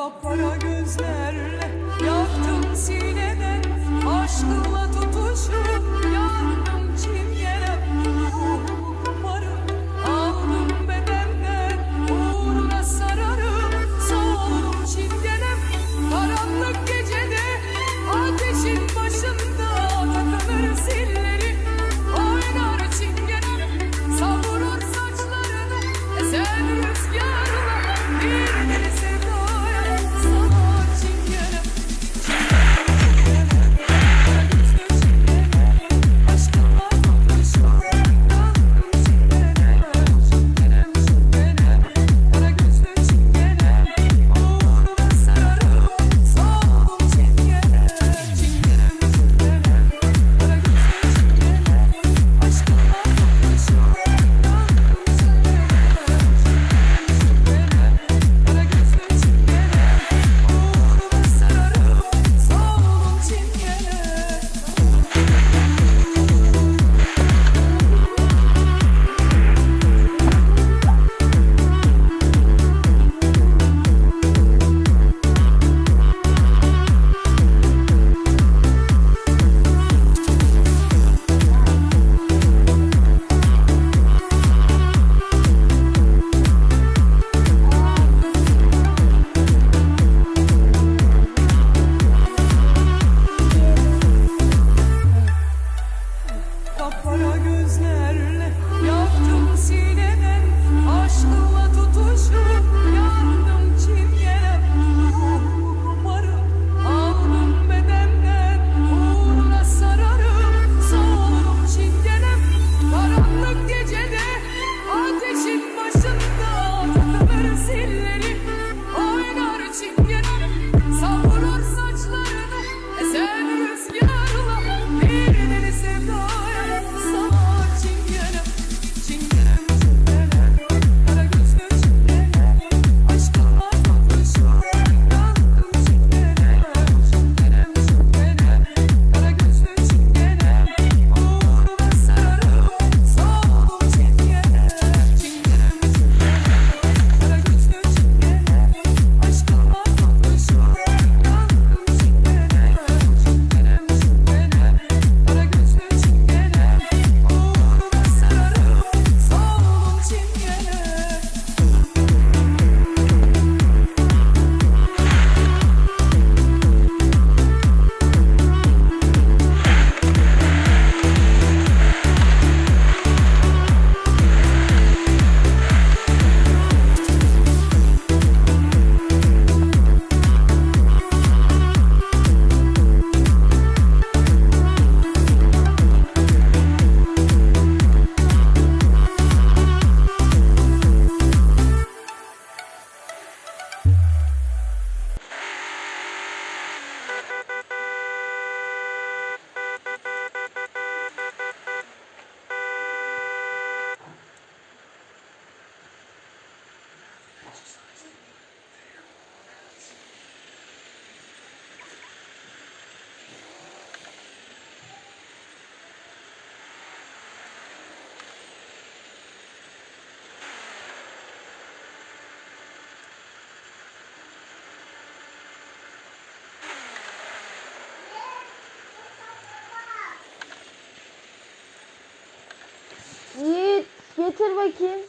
Kapkara gözlerle yaktım sineden aşkım Getir bakayım.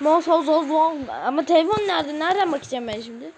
Mouse house house Ama telefon nerede? Nereden bakacağım ben şimdi?